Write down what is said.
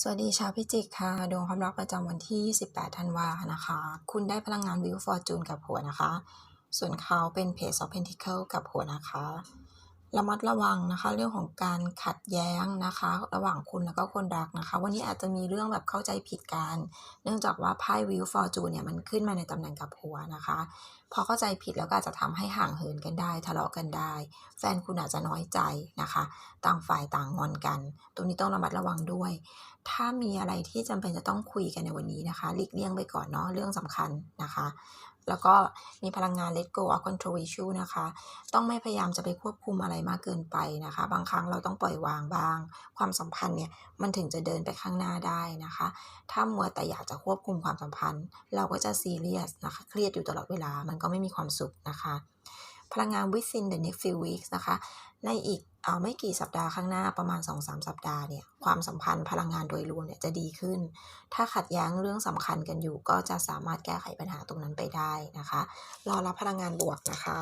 สวัสดีชาวพิจิกค่ะ ดวงความรักประจำวันที่ 28 ธันวานะคะ คุณได้พลังงานวิวฟอร์จูนกับหัวนะคะ ส่วนเขาเป็นเพจ of Pentacle กับหัวนะคะ ระมัดระวังนะคะ เรื่องของการขัดแย้งนะคะ ระหว่างคุณแล้วก็คนรักนะคะ วันนี้อาจจะมีเรื่องแบบเข้าใจผิดกัน เนื่องจากว่าไพ่วิวฟอร์จูนเนี่ยมันขึ้นมาในตำแหน่งกับหัวนะคะ พอเข้าใจผิดแล้วก็อาจจะทำให้ห่างเหินกันได้ ทะเลาะกันได้ แฟนคุณอาจจะน้อยใจนะคะ ต่างฝ่ายต่างงอนกัน ตรงนี้ต้องระมัดระวังด้วย ถ้ามีอะไรที่จำเป็นจะต้องคุยกันในวันนี้นะคะหลีกเลี่ยงไปก่อนเนาะเรื่องสำคัญนะคะแล้วก็มีพลังงาน let go of control issue นะคะ ต้องไม่พยายามจะไปควบคุมอะไรมากเกินไปนะคะ บางครั้งเราต้องปล่อยวางบาง ความสัมพันธ์เนี่ยมันถึงจะเดินไปข้างหน้าได้นะคะ ถ้ามัวแต่อยากจะควบคุมความสัมพันธ์ เราก็จะซีเรียสนะคะ เครียดอยู่ตลอดเวลามันก็ไม่มีความสุขนะคะพลังงาน within the next few weeks นะคะ ในอีกเออไม่กี่สัปดาห์ข้างหน้าประมาณ 2-3 สัปดาห์เนี่ย ความสัมพันธ์พลังงานโดยรวมเนี่ยจะดีขึ้น ถ้าขัดแย้งเรื่องสำคัญกันอยู่ ก็จะสามารถแก้ไขปัญหาตรงนั้นไปได้นะคะ รอรับพลังงานบวกนะคะ